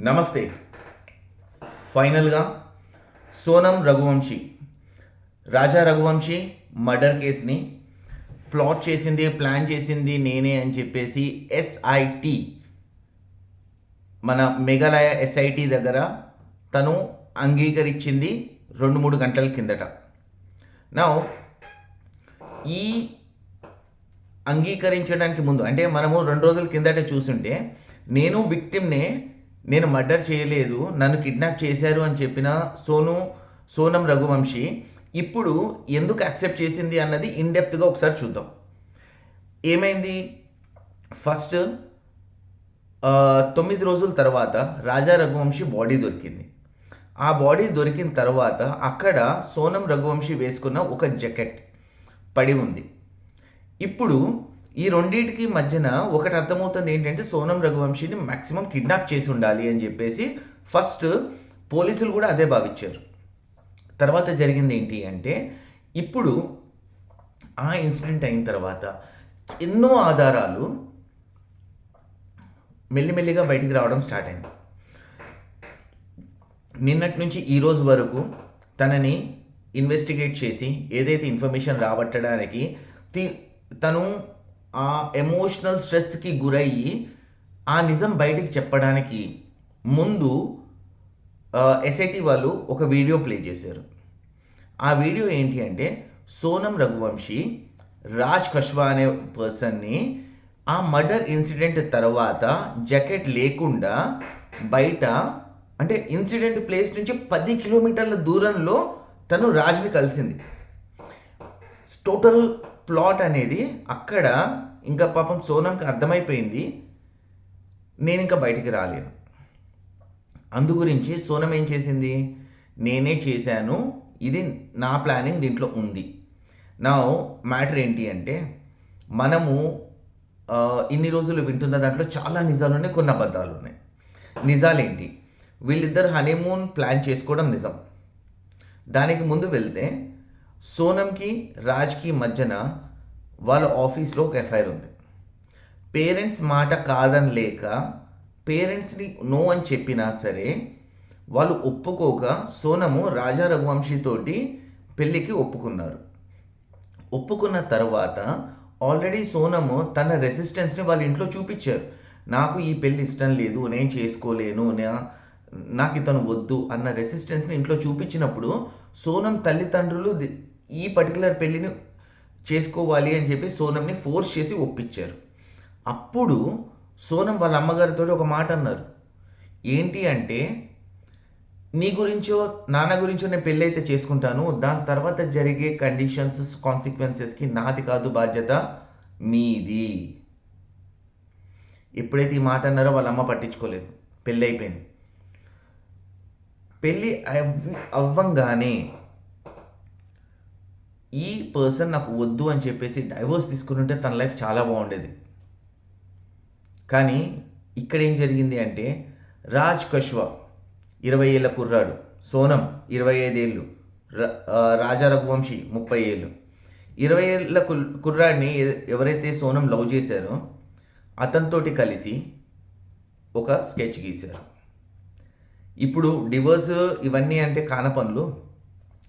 నమస్తే. ఫైనల్గా సోనం రఘువంశీ రాజా రఘువంశీ మర్డర్ కేసుని ప్లాట్ చేసింది ప్లాన్ చేసింది నేనే అని చెప్పేసి ఎస్ఐటి మన మేఘాలయ ఎస్ఐటి దగ్గర తను అంగీకరించింది రెండు మూడు గంటల కిందట. నా ఈ అంగీకరించడానికి ముందు అంటే మనము రెండు రోజుల కిందట చూసుంటే నేను విక్టిమ్నే నేను మర్డర్ చేయలేదు నన్ను కిడ్నాప్ చేశారు అని చెప్పిన సోను సోనం రఘువంశీ ఇప్పుడు ఎందుకు యాక్సెప్ట్ చేసింది అన్నది ఇన్డెప్త్గా ఒకసారి చూద్దాం. ఏమైంది? ఫస్ట్ తొమ్మిది రోజుల తర్వాత రాజా రఘువంశీ బాడీ దొరికింది. ఆ బాడీ దొరికిన తర్వాత అక్కడ సోనం రఘువంశీ వేసుకున్న ఒక జకెట్ పడి ఉంది. ఇప్పుడు ఈ రెండింటికి మధ్యన ఒకటి అర్థమవుతుంది ఏంటంటే సోనం రఘువంశీని మ్యాక్సిమం కిడ్నాప్ చేసి ఉండాలి అని చెప్పేసి ఫస్ట్ పోలీసులు కూడా అదే భావించారు. తర్వాత జరిగింది ఏంటి అంటే ఇప్పుడు ఆ ఇన్సిడెంట్ అయిన తర్వాత ఎన్నో ఆధారాలు మెల్లిమెల్లిగా బయటికి రావడం స్టార్ట్ అయింది. నిన్నటి నుంచి ఈరోజు వరకు తనని ఇన్వెస్టిగేట్ చేసి ఏదైతే ఇన్ఫర్మేషన్ రాబట్టడానికి తి- తను ఆ ఎమోషనల్ స్ట్రెస్కి గురయ్యి ఆ నిజం బయటికి చెప్పడానికి ముందు ఎస్ఐటి వాళ్ళు ఒక వీడియో ప్లే చేశారు. ఆ వీడియో ఏంటి అంటే సోనం రఘువంశీ రాజ్ కష్వా అనే పర్సన్ని ఆ మర్డర్ ఇన్సిడెంట్ తర్వాత జకెట్ లేకుండా బయట అంటే ఇన్సిడెంట్ ప్లేస్ నుంచి పది కిలోమీటర్ల దూరంలో తను రాజ్ని కలిసింది. టోటల్ ప్లాట్ అనేది అక్కడ ఇంకా పాపం సోనంకి అర్థమైపోయింది నేను ఇంకా బయటికి రాలేను. అందు గురించి సోనం ఏం చేసింది? నేనే చేశాను ఇది నా ప్లానింగ్ దీంట్లో ఉంది. నా మ్యాటర్ ఏంటి అంటే మనము ఇన్ని రోజులు వింటున్న దాంట్లో చాలా నిజాలు ఉన్నాయి కొన్ని అబద్ధాలు ఉన్నాయి నిజాలేంటి? వీళ్ళిద్దరు హనీమూన్ ప్లాన్ చేసుకోవడం నిజం. దానికి ముందు వెళ్తే సోనంకి రాజ్కి మధ్యన వాళ్ళ ఆఫీస్లో ఒక ఎఫ్ఐఆర్ ఉంది. పేరెంట్స్ మాట కాదని లేక పేరెంట్స్ని నో అని చెప్పినా సరే వాళ్ళు ఒప్పుకోక సోనము రాజా రఘువంశీతోటి పెళ్ళికి ఒప్పుకున్నారు. ఒప్పుకున్న తర్వాత ఆల్రెడీ సోనము తన రెసిస్టెన్స్ని వాళ్ళ ఇంట్లో చూపించారు. నాకు ఈ పెళ్ళి ఇష్టం లేదు నేను చేసుకోలేను నా- నాకు ఇతను వద్దు అన్న రెసిస్టెన్స్ని ఇంట్లో చూపించినప్పుడు సోనం తల్లిదండ్రులు ఈ పర్టికులర్ పెళ్ళిని చేసుకోవాలి అని చెప్పి సోనంని ఫోర్స్ చేసి ఒప్పించారు. అప్పుడు సోనం వాళ్ళ అమ్మగారితో ఒక మాట అన్నారు. ఏంటి అంటే నీ గురించో నాన్న గురించో నేను పెళ్ళి అయితే చేసుకుంటాను. దాని తర్వాత జరిగే కండిషన్స్ కాన్సిక్వెన్సెస్కి నాది కాదు బాధ్యత మీది. ఎప్పుడైతే ఈ మాట అన్నారో వాళ్ళ అమ్మ పట్టించుకోలేదు. పెళ్ళి అయిపోయింది పెళ్ళి అవ్వ అవ్వంగానే ఈ పర్సన్ నాకు వద్దు అని చెప్పేసి డైవోర్స్ తీసుకుని ఉంటే తన లైఫ్ చాలా బాగుండేది. కానీ ఇక్కడ ఏం జరిగింది అంటే రాజ్ కష్వా ఇరవై ఏళ్ళ కుర్రాడు సోనం ఇరవై ఐదేళ్ళు రాజా రఘువంశీ ముప్పై ఏళ్ళు. ఇరవై ఏళ్ళ కుల్- కుర్రాడిని ఎ- ఎవరైతే సోనం లవ్ చేశారో అతనితోటి కలిసి ఒక స్కెచ్ గీశారు. ఇప్పుడు డివోర్స్ ఇవన్నీ అంటే కానపనులు.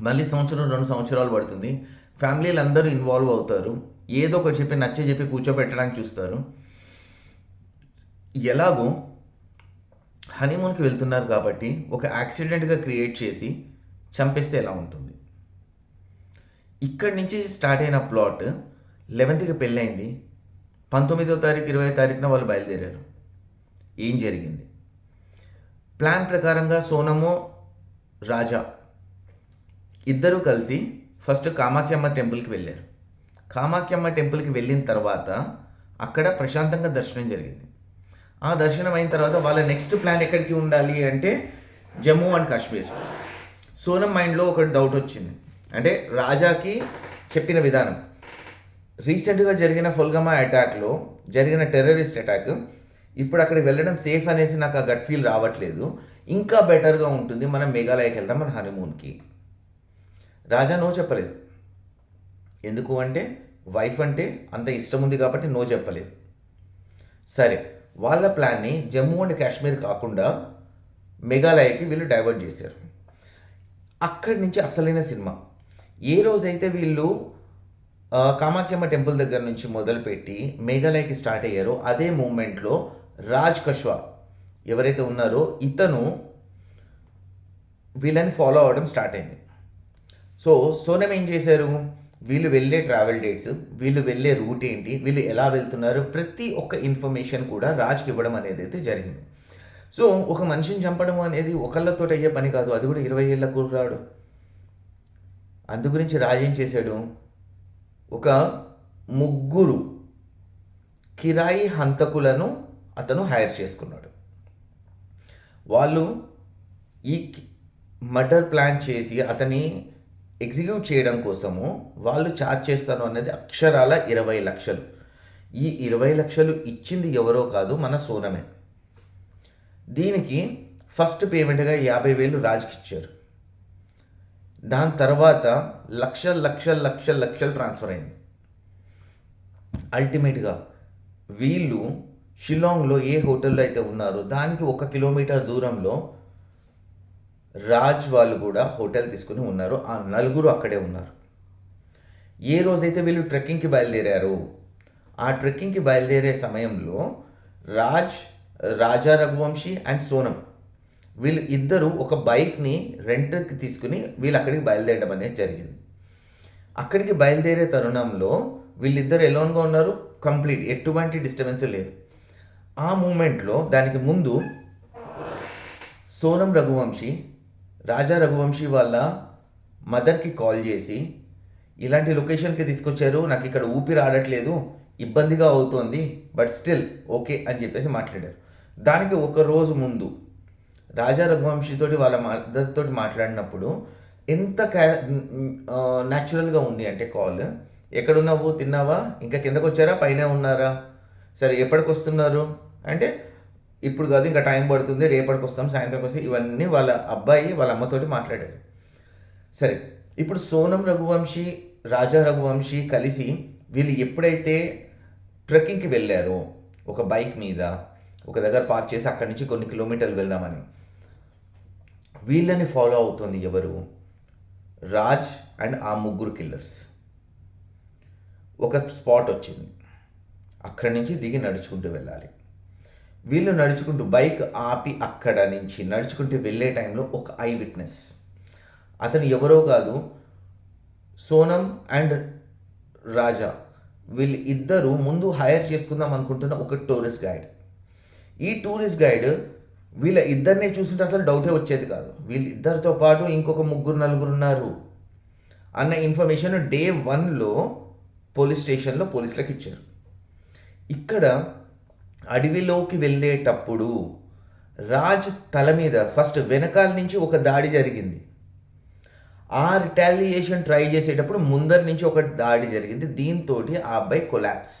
మళ్ళీ సంవత్సరం రెండు సంవత్సరాలు పడుతుంది. ఫ్యామిలీలు అందరూ ఇన్వాల్వ్ అవుతారు. ఏదో ఒకటి చెప్పి నచ్చే చెప్పి కూర్చోబెట్టడానికి చూస్తారు. ఎలాగో హనీమూన్కి వెళ్తున్నారు కాబట్టి ఒక యాక్సిడెంట్గా క్రియేట్ చేసి చంపేస్తే ఎలా ఉంటుంది? ఇక్కడి నుంచి స్టార్ట్ అయిన ప్లాట్ లెవెన్త్కి పెళ్ళైంది. పంతొమ్మిదో తారీఖు ఇరవై తారీఖున వాళ్ళు బయలుదేరారు. ఏం జరిగింది? ప్లాన్ ప్రకారంగా సోనము రాజా ఇద్దరూ కలిసి ఫస్ట్ కామాఖ్యమ్మ టెంపుల్కి వెళ్ళారు. కామాఖ్యమ్మ టెంపుల్కి వెళ్ళిన తర్వాత అక్కడ ప్రశాంతంగా దర్శనం జరిగింది. ఆ దర్శనం అయిన తర్వాత వాళ్ళ నెక్స్ట్ ప్లాన్ ఎక్కడికి ఉండాలి అంటే జమ్మూ అండ్ కాశ్మీర్. సోనం మైండ్లో ఒక డౌట్ వచ్చింది. అంటే రాజాకి చెప్పిన విధానం. రీసెంట్గా జరిగిన ఫుల్గమా అటాక్లో జరిగిన టెర్రరిస్ట్ అటాక్ ఇప్పుడు అక్కడికి వెళ్ళడం సేఫ్ అనేసి నాకు ఆ గట్ ఫీల్ రావట్లేదు. ఇంకా బెటర్గా ఉంటుంది. మనం మేఘాలయకి వెళ్దాం మన హనీమూన్కి. రాజా నో చెప్పలేదు. ఎందుకు అంటే వైఫ్ అంటే అంత ఇష్టం ఉంది కాబట్టి నో చెప్పలేదు. సరే వాళ్ళ ప్లాన్ని జమ్మూ అండ్ కాశ్మీర్ కాకుండా మేఘాలయకి వీళ్ళు డైవర్ట్ చేశారు. అక్కడి నుంచి అసలైన సినిమా. ఏ రోజైతే వీళ్ళు కామాఖ్యమ్మ టెంపుల్ దగ్గర నుంచి మొదలుపెట్టి మేఘాలయకి స్టార్ట్ అయ్యారో అదే మూమెంట్లో రాజ్ కష్వా ఎవరైతే ఉన్నారో ఇతను వీళ్ళని ఫాలో అవ్వడం స్టార్ట్ అయింది. సో సోనం ఏం చేశారు? వీళ్ళు వెళ్ళే ట్రావెల్ డేట్స్ వీళ్ళు వెళ్ళే రూట్ ఏంటి వీళ్ళు ఎలా వెళ్తున్నారు? ప్రతి ఒక్క ఇన్ఫర్మేషన్ కూడా రాజ్కి ఇవ్వడం అనేది అయితే జరిగింది. సో ఒక మనిషిని చంపడం అనేది ఒకళ్ళతో అయ్యే పని కాదు. అది కూడా ఇరవై ఏళ్ళ కుర్రాడు అందు గురించి రాజ్ ఏం చేశాడు? ఒక ముగ్గురు కిరాయి హంతకులను అతను హైర్ చేసుకున్నాడు. వాళ్ళు ఈ మర్డర్ ప్లాన్ చేసి అతని ఎగ్జిక్యూట్ చేయడం కోసము వాళ్ళు ఛార్జ్ చేస్తాను అనేది అక్షరాల ఇరవై లక్షలు. ఈ ఇరవై లక్షలు ఇచ్చింది ఎవరో కాదు మన సోనమే. దీనికి ఫస్ట్ పేమెంట్గా యాభై వేలు రాజ్కి ఇచ్చారు. దాని తర్వాత లక్ష లక్షల లక్షల లక్షలు ట్రాన్స్ఫర్ అయింది. అల్టిమేట్గా వీళ్ళు షిలాంగ్లో ఏ హోటల్లో అయితే ఉన్నారో దానికి ఒక కిలోమీటర్ దూరంలో రాజ్ వాళ్ళు కూడా హోటల్ తీసుకుని ఉన్నారు. ఆ నలుగురు అక్కడే ఉన్నారు. ఏ రోజైతే వీళ్ళు ట్రెక్కింగ్కి బయలుదేరారు ఆ ట్రెక్కింగ్కి బయలుదేరే సమయంలో రాజ్ రాజా రఘువంశీ అండ్ సోనం వీళ్ళు ఇద్దరు ఒక బైక్ని రెంట్కి తీసుకుని వీళ్ళు అక్కడికి బయలుదేరడం అనేది జరిగింది. అక్కడికి బయలుదేరే తరుణంలో వీళ్ళిద్దరు ఎలోన్గా ఉన్నారు. కంప్లీట్ ఎటువంటి డిస్టర్బెన్స్ లేదు. ఆ మూమెంట్లో దానికి ముందు సోనం రఘువంశీ రాజా రఘువంశీ వాళ్ళ మదర్కి కాల్ చేసి ఇలాంటి లొకేషన్కి తీసుకొచ్చారు నాకు ఇక్కడ ఊపిరి ఆడట్లేదు ఇబ్బందిగా అవుతోంది బట్ స్టిల్ ఓకే అని చెప్పేసి మాట్లాడారు. దానికి ఒక రోజు ముందు రాజా రఘువంశీతోటి వాళ్ళ మదర్తో మాట్లాడినప్పుడు ఎంత క్యా న్యాచురల్గా ఉంది అంటే కాల్ ఎక్కడున్నావు? తిన్నావా? ఇంకా కిందకు వచ్చారా పైన ఉన్నారా? సరే ఎప్పటికి వస్తున్నారు అంటే ఇప్పుడు కాదు ఇంకా టైం పడుతుంది రేపటికి వస్తాం సాయంత్రం వస్తాం ఇవన్నీ వాళ్ళ అబ్బాయి వాళ్ళ అమ్మతోటి మాట్లాడారు. సరే ఇప్పుడు సోనం రఘువంశీ రాజా రఘువంశీ కలిసి వీళ్ళు ఎప్పుడైతే ట్రెక్కింగ్కి వెళ్ళారో ఒక బైక్ మీద ఒక దగ్గర పార్క్ చేసి అక్కడి నుంచి కొన్ని కిలోమీటర్లు వెళ్దామని వీళ్ళని ఫాలో అవుతుంది ఎవరు? రాజ్ అండ్ ఆ ముగ్గురు కిల్లర్స్. ఒక స్పాట్ వచ్చింది. అక్కడి నుంచి దిగి నడుచుకుంటూ వెళ్ళాలి. వీళ్ళు నడుచుకుంటూ బైక్ ఆపి అక్కడ నుంచి నడుచుకుంటూ వెళ్ళే టైంలో ఒక ఐ విట్నెస్. అతను ఎవరో కాదు సోనం అండ్ రాజా. వీళ్ళు ఇద్దరు ముందు హైర్ చేసుకుందాం అనుకుంటున్న ఒక టూరిస్ట్ గైడ్. ఈ టూరిస్ట్ గైడ్ వీళ్ళ ఇద్దరిని చూస్తుంటే అసలు డౌటే వచ్చేది కాదు. వీళ్ళిద్దరితో పాటు ఇంకొక ముగ్గురు నలుగురు ఉన్నారు అన్న ఇన్ఫర్మేషన్ డే వన్లో పోలీస్ స్టేషన్లో పోలీసులకు ఇచ్చారు. ఇక్కడ అడవిలోకి వెళ్ళేటప్పుడు రాజ్ తల మీద ఫస్ట్ వెనకాల నుంచి ఒక దాడి జరిగింది. ఆ రిటాలియేషన్ ట్రై చేసేటప్పుడు ముందర నుంచి ఒక దాడి జరిగింది. దీంతో ఆ అబ్బాయి కొలాప్స్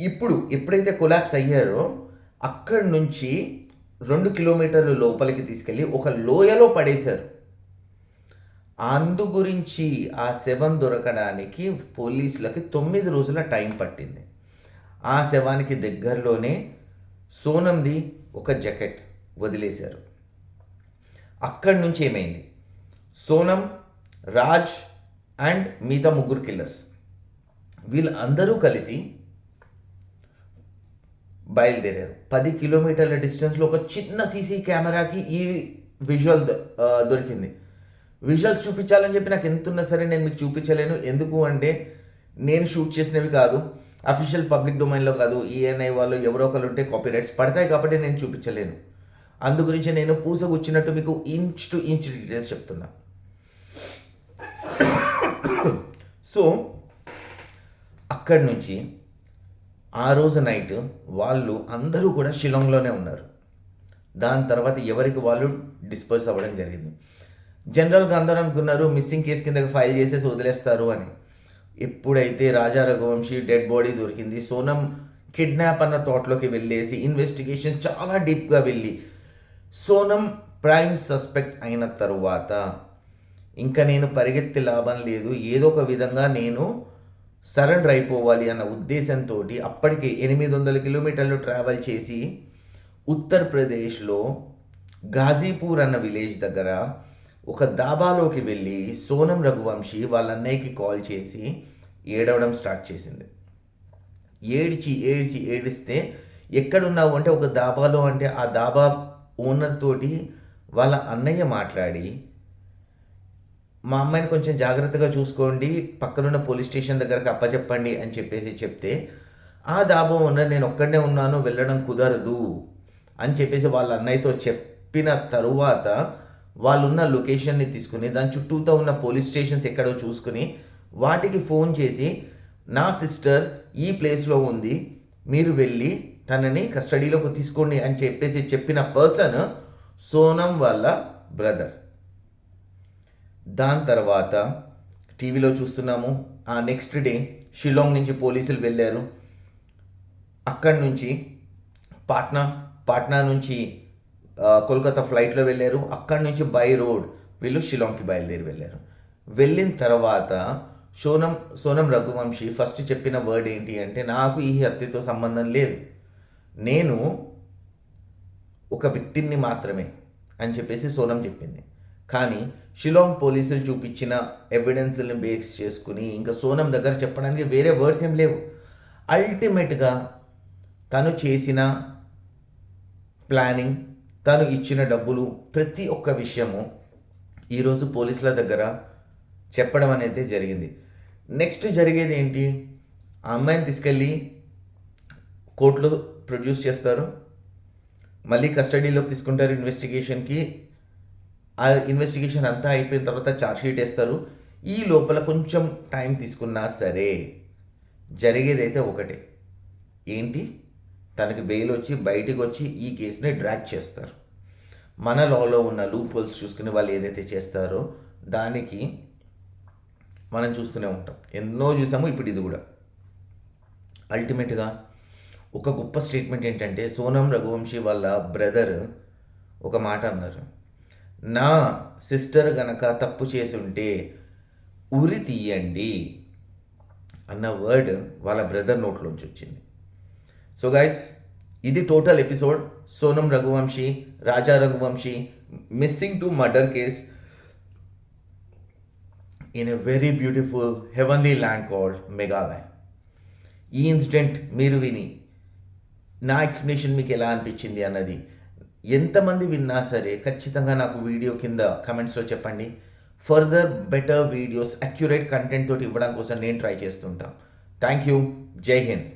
ఇప్పుడు ఎప్పుడైతే కొలాప్స్ అయ్యారో అక్కడి నుంచి రెండు కిలోమీటర్లు లోపలికి తీసుకెళ్ళి ఒక లోయలో పడేశారు. అందు గురించి ఆ శవం దొరకడానికి పోలీసులకి తొమ్మిది రోజుల టైం పట్టింది. ఆ శవానికి దగ్గరలోనే సోనంది ఒక జకెట్ వదిలేశారు. అక్కడి నుంచి ఏమైంది? సోనం రాజ్ అండ్ మిగతా ముగ్గురు కిల్లర్స్ వీళ్ళందరూ కలిసి బయలుదేరారు. పది కిలోమీటర్ల డిస్టెన్స్లో ఒక చిన్న సీసీ కెమెరాకి ఈ విజువల్ దొరికింది. విజువల్స్ చూపించాలని చెప్పి నాకు ఎంత ఉన్నా సరే నేను మీకు చూపించలేను. ఎందుకు అంటే నేను షూట్ చేసినవి కాదు. అఫీషియల్ పబ్లిక్ డొమైన్లో కాదు ఈఎన్ఐ వాళ్ళు ఎవరో ఒకరు ఉంటే కాపీ రైట్స్ పడతాయి కాబట్టి నేను చూపించలేను. అందు గురించి నేను పూసగుచ్చినట్టు మీకు ఇంచ్ టు ఇంచ్ డీటెయిల్స్ చెప్తున్నా. సో అక్కడి నుంచి ఆ రోజు నైట్ వాళ్ళు అందరూ కూడా షిలాంగ్లోనే ఉన్నారు. దాని తర్వాత ఎవరికి వాళ్ళు డిస్పోజ్ అవ్వడం జరిగింది. జనరల్గా అందరూ అనుకున్నారు మిస్సింగ్ కేసు కింద ఫైల్ చేసేసి వదిలేస్తారు అని. ఎప్పుడైతే రాజా రఘువంశీ డెడ్ బాడీ దొరికింది సోనం కిడ్నాప్ అన్న తోటలోకి వెళ్ళేసి ఇన్వెస్టిగేషన్ చాలా డీప్గా వెళ్ళి సోనం ప్రైమ్ సస్పెక్ట్ అయిన తరువాత ఇంకా నేను పరిగెత్తి లాభం లేదు ఏదో ఒక విధంగా నేను సరెండర్ అయిపోవాలి అన్న ఉద్దేశంతో అప్పటికే ఎనిమిది వందల కిలోమీటర్లు ట్రావెల్ చేసి ఉత్తరప్రదేశ్లో గాజీపూర్ అన్న విలేజ్ దగ్గర ఒక దాబాలోకి వెళ్ళి సోనం రఘువంశీ వాళ్ళ అన్నయ్యకి కాల్ చేసి ఏడవడం స్టార్ట్ చేసింది. ఏడ్చి ఏడ్చి ఏడిస్తే ఎక్కడున్నావు అంటే ఒక దాబాలో అంటే ఆ దాబా ఓనర్ తోటి వాళ్ళ అన్నయ్య మాట్లాడి మా అమ్మాయిని కొంచెం జాగ్రత్తగా చూసుకోండి పక్కనున్న పోలీస్ స్టేషన్ దగ్గరకు అప్పచెప్పండి అని చెప్పేసి చెప్తే ఆ దాబా ఓనర్ నేను ఒక్కడనే ఉన్నాను వెళ్ళడం కుదరదు అని చెప్పేసి వాళ్ళ అన్నయ్యతో చెప్పిన తరువాత వాళ్ళున్న లొకేషన్ని తీసుకుని దాని చుట్టూతో ఉన్న పోలీస్ స్టేషన్స్ ఎక్కడో చూసుకుని వాటికి ఫోన్ చేసి నా సిస్టర్ ఈ ప్లేస్లో ఉంది మీరు వెళ్ళి తనని కస్టడీలోకి తీసుకోండి అని చెప్పేసి చెప్పిన పర్సన్ సోనం వాళ్ళ బ్రదర్ దాని తర్వాత టీవీలో చూస్తున్నాము. ఆ నెక్స్ట్ డే షిలాంగ్ నుంచి పోలీసులు వెళ్ళారు. అక్కడి నుంచి పాట్నా పాట్నా నుంచి కోల్కతా ఫ్లైట్లో వెళ్ళారు. అక్కడి నుంచి బై రోడ్ వీళ్ళు షిలాంగ్కి బయలుదేరి వెళ్ళారు. వెళ్ళిన తర్వాత సోనం సోనం రఘువంశీ ఫస్ట్ చెప్పిన వర్డ్ ఏంటి అంటే నాకు ఈ హత్యతో సంబంధం లేదు. నేను ఒక విక్టిమ్ని మాత్రమే అని చెప్పేసి సోనం చెప్పింది. కానీ షిలాంగ్ పోలీసులు చూపించిన ఎవిడెన్స్ని బేస్ చేసుకుని ఇంకా సోనం దగ్గర చెప్పడానికి వేరే వర్డ్స్ ఏం లేవు. అల్టిమేట్గా తను చేసిన ప్లానింగ్ తను ఇచ్చిన డబ్బులు ప్రతి ఒక్క విషయము ఈరోజు పోలీసుల దగ్గర చెప్పడం అనేది జరిగింది. నెక్స్ట్ జరిగేది ఏంటి? ఆ అమ్మాయిని తీసుకెళ్ళి కోర్టులో ప్రొడ్యూస్ చేస్తారు. మళ్ళీ కస్టడీలోకి తీసుకుంటారు ఇన్వెస్టిగేషన్కి. ఆ ఇన్వెస్టిగేషన్ అంతా అయిపోయిన తర్వాత ఛార్జ్షీట్ వేస్తారు. ఈ లోపల కొంచెం టైం తీసుకున్నా సరే జరిగేదైతే ఒకటే. ఏంటి? తనకి బెయిల్ వచ్చి బయటికి వచ్చి ఈ కేసుని డ్రాక్ చేస్తారు. మన లాలో ఉన్న లూప్ హోల్స్ చూసుకుని వాళ్ళు ఏదైతే చేస్తారో దానికి మనం చూస్తూనే ఉంటాం. ఎన్నో చూసాము ఇప్పుడు ఇది కూడా. అల్టిమేట్గా ఒక గొప్ప స్టేట్మెంట్ ఏంటంటే సోనం రఘువంశీ వాళ్ళ బ్రదర్ ఒక మాట అన్నారు. నా సిస్టర్ గనక తప్పు చేసి ఉంటే ఉరి తీయండి అన్న వర్డ్ వాళ్ళ బ్రదర్ నోట్లోంచి వచ్చింది. సో గైస్ ఇది total episode Sonam Raghuvanshi Raja Raghuvanshi missing to murder case in a very beautiful heavenly land called Meghalaya ఈ ఇన్సిడెంట్ మీరు విని నా ఎక్స్ప్లెనేషన్ మీకు ఎలా అనిపించింది అన్నది ఎంతమంది విన్నా సరే ఖచ్చితంగా నాకు వీడియో కింద కమెంట్స్లో చెప్పండి. Further better videos accurate content తోటి ఇవ్వడం కోసం నేను ట్రై చేస్తుంటాను థ్యాంక్ యూ జై హింద్